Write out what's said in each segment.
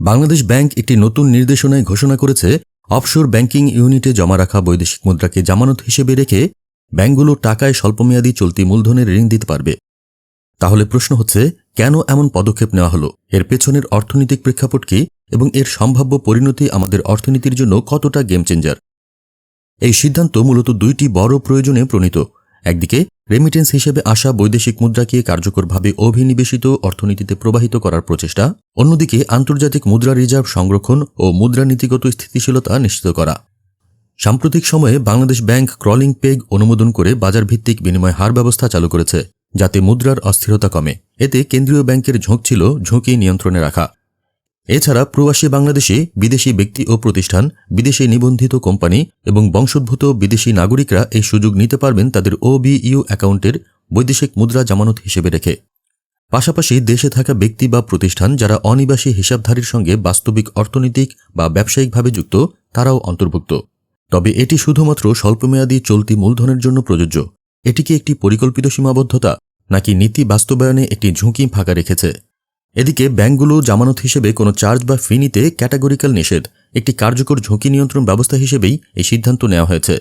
Bangladesh bank একটি নতুন নির্দেশনায় ঘোষণা করেছে, অফশোর ব্যাংকিং ইউনিটে জমা রাখা বৈদেশিক মুদ্রাকে জামানত হিসেবে রেখে ব্যাংকগুলো টাকায় স্বল্পমেয়াদী চলতি মূলধনের ঋণ দিতে পারবে। তাহলে প্রশ্ন হচ্ছে, কেন এমন পদক্ষেপ নেওয়া হলো? এর পেছনের অর্থনৈতিক প্রেক্ষাপট কি? এবং এর সম্ভাব্য পরিণতি আমাদের অর্থনীতির জন্য কতটা গেম চেঞ্জার এই সিদ্ধান্ত মূলত দুইটি বড় প্রয়োজনে প্রণীত। একদিকে রেমিটেন্স হিসেবে আসা বৈদেশিক মুদ্রাকে কার্যকরভাবে অভিনিবেশিত অর্থনীতিতে প্রবাহিত করার প্রচেষ্টা, অন্যদিকে আন্তর্জাতিক মুদ্রা রিজার্ভ সংরক্ষণ ও মুদ্রানীতিগত স্থিতিশীলতা নিশ্চিত করা। সাম্প্রতিক সময়ে বাংলাদেশ ব্যাংক ক্রলিং পেগ অনুমোদন করে বাজারভিত্তিক বিনিময় হার ব্যবস্থা চালু করেছে, যাতে মুদ্রার অস্থিরতা কমে। এতে কেন্দ্রীয় ব্যাংকের ঝোঁক ছিল ঝুঁকি নিয়ন্ত্রণে রাখা। এছাড়া প্রবাসী বাংলাদেশে বিদেশি ব্যক্তি ও প্রতিষ্ঠান, বিদেশে নিবন্ধিত কোম্পানি এবং বংশোদ্ভূত বিদেশি নাগরিকরা এই সুযোগ নিতে পারবেন তাদের ওবিইউ অ্যাকাউন্টের বৈদেশিক মুদ্রা জামানত হিসেবে রেখে। পাশাপাশি দেশে থাকা ব্যক্তি বা প্রতিষ্ঠান যারা অনিবাসী হিসাবধারীর সঙ্গে বাস্তবিক অর্থনৈতিক বা ব্যবসায়িকভাবে যুক্ত, তারাও অন্তর্ভুক্ত। তবে এটি শুধুমাত্র স্বল্পমেয়াদী চলতি মূলধনের জন্য প্রযোজ্য। এটি কি একটি পরিকল্পিত সীমাবদ্ধতা, নাকি নীতি বাস্তবায়নে একটি ঝুঁকি ফাঁকা রেখেছে? এদিকে ব্যাংকগুলো জামানত হিসেবে কোনো চার্জ বা ফি নিতে ক্যাটাগরিক্যাল নিষেধ, একটি কার্যকর ঝুঁকি নিয়ন্ত্রণ ব্যবস্থা হিসেবেই এই সিদ্ধান্ত নেওয়া হয়েছে।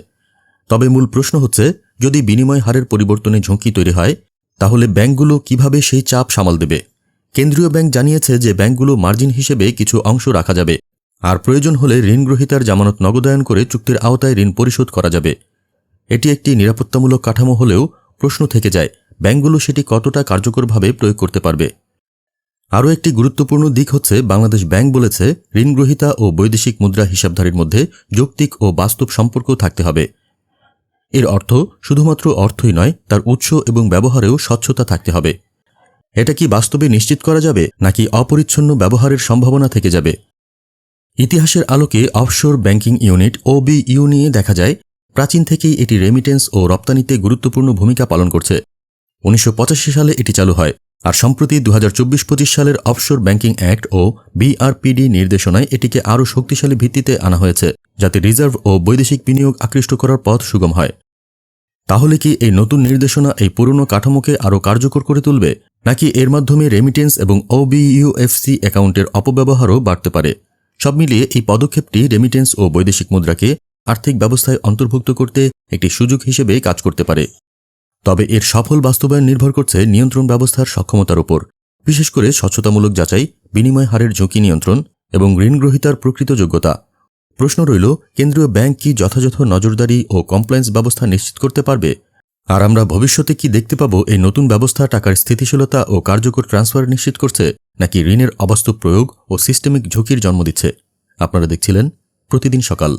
তবে মূল প্রশ্ন হচ্ছে, যদি বিনিময় হারের পরিবর্তনে ঝুঁকি তৈরি হয়, তাহলে ব্যাংকগুলো কীভাবে সেই চাপ সামাল দেবে? কেন্দ্রীয় ব্যাংক জানিয়েছে যে ব্যাংকগুলো মার্জিন হিসেবে কিছু অংশ রাখা যাবে। আর প্রয়োজন হলে ঋণগ্রহীতার জামানত নগদায়ন করে চুক্তির আওতায় ঋণ পরিশোধ করা যাবে। এটি একটি নিরাপত্তামূলক কাঠামো হলেও প্রশ্ন থেকে যায়, ব্যাংকগুলো সেটি কতটা কার্যকরভাবে প্রয়োগ করতে পারবে। আরও একটি গুরুত্বপূর্ণ দিক হচ্ছে, বাংলাদেশ ব্যাংক বলেছে, ঋণগ্রহীতা ও বৈদেশিক মুদ্রা হিসাবধারীর মধ্যে যৌক্তিক ও বাস্তব সম্পর্ক থাকতে হবে। এর অর্থ শুধুমাত্র অর্থই নয়, তার উৎস এবং ব্যবহারেও স্বচ্ছতা থাকতে হবে। এটা কি বাস্তবে নিশ্চিত করা যাবে, নাকি অপরিচ্ছন্ন ব্যবহারের সম্ভাবনা থেকে যাবে? ইতিহাসের আলোকে অফশোর ব্যাংকিং ইউনিট ওবিইউ নিয়ে দেখা যায়, প্রাচীন থেকেই এটি রেমিটেন্স ও রপ্তানিতে গুরুত্বপূর্ণ ভূমিকা পালন করছে। উনিশশো পঁচাশি সালে এটি চালু হয়। আর সম্প্রতি দু হাজার সালের অফশোর ব্যাংকিং অ্যাক্ট ও বিআরপিডি নির্দেশনায় এটিকে আরও শক্তিশালী ভিত্তিতে আনা হয়েছে, যাতে রিজার্ভ ও বৈদেশিক বিনিয়োগ আকৃষ্ট করার পথ সুগম হয়। তাহলে কি এই নতুন নির্দেশনা এই পুরনো কাঠামোকে আরও কার্যকর করে তুলবে, নাকি এর মাধ্যমে রেমিটেন্স এবং ওবিইউএফসি অ্যাকাউন্টের অপব্যবহারও বাড়তে পারে? সব মিলিয়ে এই পদক্ষেপটি রেমিটেন্স ও বৈদেশিক মুদ্রাকে আর্থিক ব্যবস্থায় অন্তর্ভুক্ত করতে একটি সুযোগ হিসেবে কাজ করতে পারে। তবে এর সফল বাস্তবায়ন নির্ভর করছে নিয়ন্ত্রণ ব্যবস্থার সক্ষমতার উপর। বিশেষ করে স্বচ্ছতামূলক যাচাই, বিনিময় হারের ঝুঁকি নিয়ন্ত্রণ এবং ঋণগ্রহীতার প্রকৃত যোগ্যতা। প্রশ্ন রইল, কেন্দ্রীয় ব্যাংক কি যথাযথ নজরদারি ও কমপ্লায়েন্স ব্যবস্থা নিশ্চিত করতে পারবে? আর আমরা ভবিষ্যতে কি দেখতে পাব এই নতুন ব্যবস্থা টাকার স্থিতিশীলতা ও কার্যকর ট্রান্সফার নিশ্চিত করছে নাকি ঋণের অবাস্তব প্রয়োগ ও সিস্টেমিক ঝুঁকির জন্ম দিচ্ছে? আপনারা দেখছিলেন প্রতিদিন সকাল।